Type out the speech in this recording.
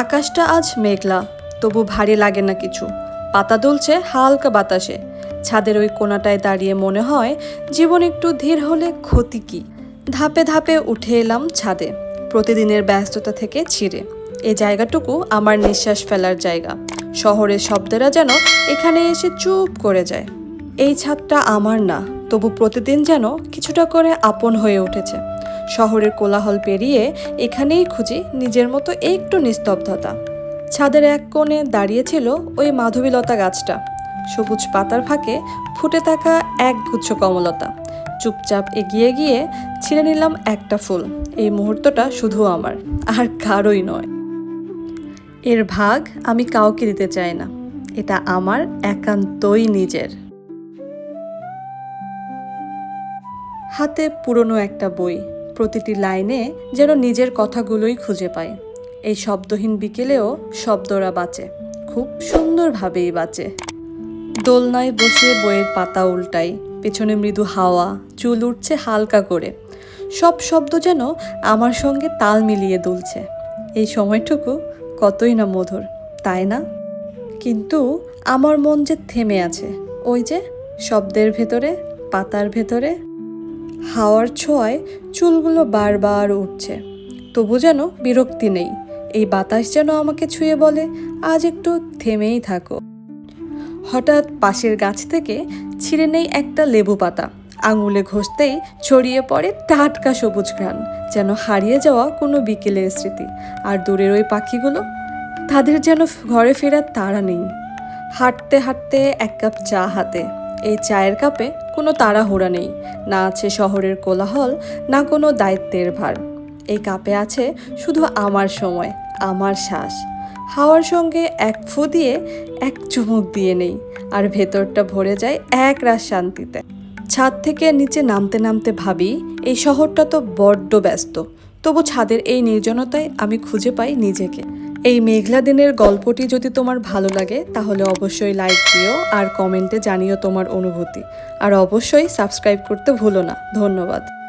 আকাশটা আজ মেঘলা, তবু ভারী লাগে না কিছু। পাতা দুলছে হালকা বাতাসে। ছাদের ওই কোনাটায় দাঁড়িয়ে মনে হয় জীবন একটু ধীর হলে ক্ষতি কি। ধাপে ধাপে উঠে এলাম ছাদে, প্রতিদিনের ব্যস্ততা থেকে ছিঁড়ে। এ জায়গাটুকু আমার নিঃশ্বাস ফেলার জায়গা। শহরের শব্দেরা যেন এখানে এসে চুপ করে যায়। এই ছাদটা আমার না, তবু প্রতিদিন যেন কিছুটা করে আপন হয়ে উঠেছে। শহরের কোলাহল পেরিয়ে এখানেই খুঁজি নিজের মতো একটু নিস্তব্ধতা। ছাদের এক কোণে দাঁড়িয়েছিল ওই মাধবীলতা গাছটা। সবুজ পাতার ফাঁকে ফুটে থাকা এক গুচ্ছ কমলতা। চুপচাপ এগিয়ে গিয়ে ছিঁড়ে নিলাম একটা ফুল। এই মুহূর্তটা শুধু আমার, আর কারোই নয়। এর ভাগ আমি কাউকে দিতে চাই না। এটা আমার একান্তই নিজের। হাতে পুরনো একটা বই। প্রতিটি লাইনে যেন নিজের কথাগুলোই খুঁজে পায়। এই শব্দহীন বিকেলেও শব্দরা বাঁচে। খুব সুন্দরভাবেই বাঁচে। দোলনায় বসে বইয়ের পাতা উল্টাই পেছনে মৃদু হাওয়া, চুল উঠছে হালকা করে। সব শব্দ যেন আমার সঙ্গে তাল মিলিয়ে দুলছে। এই সময়টুকু কতই না মধুর, তাই না? কিন্তু আমার মন যে থেমে আছে, ওই যে শব্দের ভেতরে, পাতার ভেতরে। হাওয়ার ছোঁয়ায় চুলগুলো বারবার উঠছে। তবু যেন বিরক্তি নেই। এই বাতাস যেন আমাকে ছুঁয়ে বলে, আজ একটু থেমেই থাকো। হঠাৎ পাশের গাছ থেকে ছিঁড়ে নেই একটা লেবু পাতা। আঙুলে ঘষতেই ছড়িয়ে পড়ে টাটকা সবুজ ঘ্রাণ, যেন হারিয়ে যাওয়া কোনো বিকেলের স্মৃতি। আর দূরের ওই পাখিগুলো, তাদের যেন ঘরে ফেরার তাড়া নেই। হাঁটতে হাঁটতে এক কাপ চা হাতে। এই চায়ের কাপে কোনো তাড়াহুড়া নেই। না আছে শহরের কোলাহল, না কোনো দায়িত্বের ভার। এই কাপে আছে শুধু আমার সময়, আমার শ্বাস। হাওয়ার সঙ্গে এক ফু দিয়ে এক চুমুক দিয়ে নেই, আর ভেতরটা ভরে যায় এক রাত শান্তিতে। ছাদ থেকে নিচে নামতে নামতে ভাবি, এই শহরটা তো বড্ড ব্যস্ত। তবু ছাদের এই নির্জনতায় আমি খুঁজে পাই নিজেকে। এই মেঘলা দিনের গল্পটি যদি তোমার ভালো লাগে, তাহলে অবশ্যই লাইক দিও আর কমেন্টে জানিও তোমার অনুভূতি। আর অবশ্যই সাবস্ক্রাইব করতে ভুলো না। ধন্যবাদ।